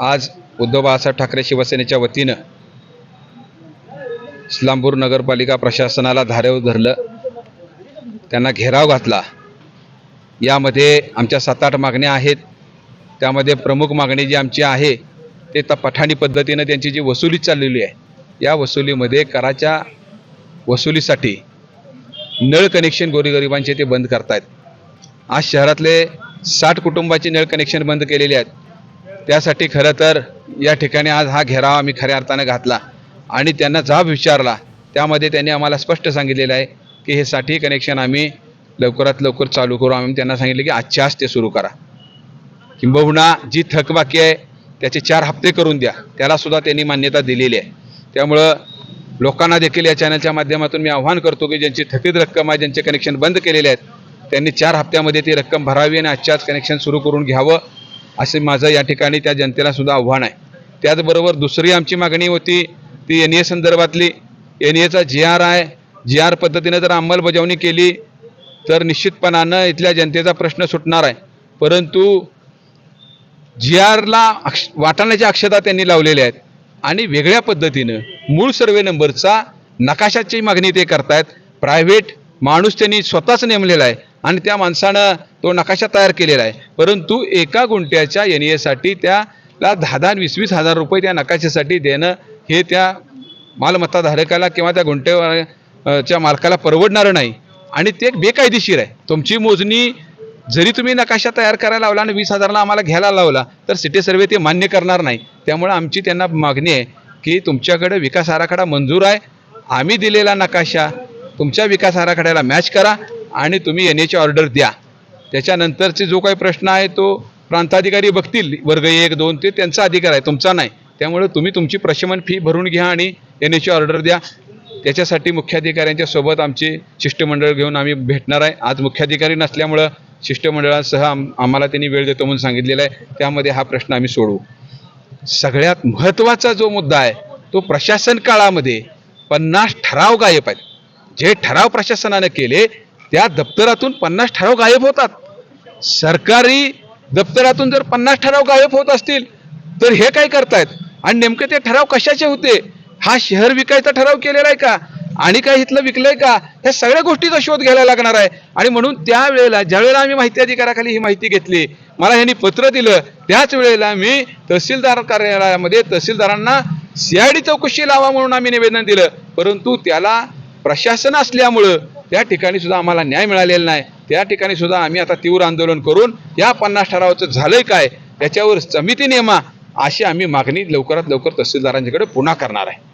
उद्धव बाळासाहेब ठाकरे शिवसेनेच्या वतीनं इस्लामपूर नगरपालिका प्रशासनाला धारेव धरलं त्यांना घेराव घातला. यामध्ये आमच्या सात आठ मागण्या आहेत. त्यामध्ये प्रमुख मागणी जी आमची आहे ते त पठाणी पद्धतीनं त्यांची जी वसुली चाललेली आहे या वसुलीमध्ये कराच्या वसुलीसाठी नळ कनेक्शन गोरीगरिबांचे ते बंद करतायत. आज शहरातले साठ कुटुंबाची नळ कनेक्शन बंद केलेले आहेत. त्यासाठी खरं तर या ठिकाणी आज हा घेराव आम्ही खऱ्या अर्थानं घातला. आणि त्यांना जाब विचारला. त्यामध्ये त्यांनी आम्हाला स्पष्ट सांगितलेलं आहे की हे साठी कनेक्शन आम्ही लवकरात लवकर चालू करू. आम्ही त्यांना सांगितलं की आजच्या आज ते सुरू करा. किंबहुना जी थकबाकी आहे त्याचे चार हप्ते करून द्या. त्यालासुद्धा त्यांनी मान्यता दिलेली आहे. त्यामुळं लोकांना देखील या चॅनलच्या माध्यमातून मी आव्हान करतो की ज्यांची थकीत रक्कम आहे ज्यांचे कनेक्शन बंद केलेले आहेत त्यांनी चार हप्त्यामध्ये ती रक्कम भरावी आणि आजच्याच कनेक्शन सुरू करून घ्यावं. असे माझं या ठिकाणी त्या जनतेला सुद्धा आव्हान आहे. त्याचबरोबर दुसरी आमची मागणी होती ती एन ए संदर्भातली. एन एचा जी आर आहे. जी आर पद्धतीनं जर अंमलबजावणी केली तर निश्चितपणानं इथल्या जनतेचा प्रश्न सुटणार आहे. परंतु जी आरला अक्ष वाटाण्याच्या अक्षता त्यांनी लावलेल्या आहेत. आणि वेगळ्या पद्धतीनं मूळ सर्वे नंबरचा नकाशाची मागणी ते करतायत. प्रायव्हेट माणूस त्यांनी स्वतःच नेमलेला आहे. आणि त्या माणसानं तो नकाशा तयार केलेला आहे. परंतु एका गुंट्याच्या एन एसाठी त्याला दहा दहा वीस वीस हजार रुपये त्या नकाशासाठी देणं हे त्या मालमत्ताधारकाला किंवा त्या गुंट्या च्या मालकाला परवडणारं नाही. आणि ते एक बेकायदेशीर आहे. तुमची मोजणी जरी तुम्ही नकाशा तयार करायला लावला आणि वीस हजारला आम्हाला घ्यायला लावला तर सिटी सर्वे ते मान्य करणार नाही. त्यामुळे आमची त्यांना मागणी आहे की तुमच्याकडे विकास आराखडा मंजूर आहे. आम्ही दिलेला नकाशा तुमच्या विकास आराखड्याला मॅच करा. आणि तुम्ही येण्याची ऑर्डर द्या. त्याच्यानंतरचे जो काही प्रश्न आहे तो प्रांताधिकारी बघतील. वर्ग एक दोन ते त्यांचा अधिकार आहे तुमचा नाही. त्यामुळे तुम्ही तुमची प्रशमन फी भरून घ्या आणि येण्याची ऑर्डर द्या. त्याच्यासाठी मुख्याधिकाऱ्यांच्या सोबत आमची शिष्टमंडळ घेऊन आम्ही भेटणार आहे. आज मुख्याधिकारी नसल्यामुळं शिष्टमंडळासह आम आम्हाला त्यांनी वेळ देतो म्हणून सांगितलेला आहे. त्यामध्ये हा प्रश्न आम्ही सोडवू. सगळ्यात महत्त्वाचा जो मुद्दा आहे तो प्रशासन काळामध्ये पन्नास ठराव गायब आहेत. जे ठराव प्रशासनानं केले त्या दप्तरातून पन्नास ठराव गायब होतात. सरकारी दप्तरातून जर पन्नास ठराव गायब होत असतील तर हे काय करतायत? आणि नेमके ते ठराव कशाचे होते? हा शहर विकायचा ठराव केलेला आहे का? आणि काय इथलं विकलंय का? ह्या सगळ्या गोष्टीचा शोध घ्यायला लागणार आहे. आणि म्हणून त्यावेळेला ज्यावेळेला आम्ही माहिती अधिकाराखाली ही माहिती घेतली मला ह्यांनी पत्र दिलं त्याच वेळेला मी तहसीलदार कार्यालयामध्ये तहसीलदारांना सीआयडी चौकशी लावा म्हणून आम्ही निवेदन दिलं. परंतु त्याला प्रशासन असल्यामुळं त्या ठिकाणी सुद्धा आम्हाला न्याय मिळालेला नाही. त्या ठिकाणी सुद्धा आम्ही आता तीव्र आंदोलन करून या पन्नास ठरावाचं झालंय काय? त्याच्यावर समिती नेमा अशी आम्ही मागणी लवकरात लवकर तहसीलदारांच्याकडे पुन्हा करणार आहे.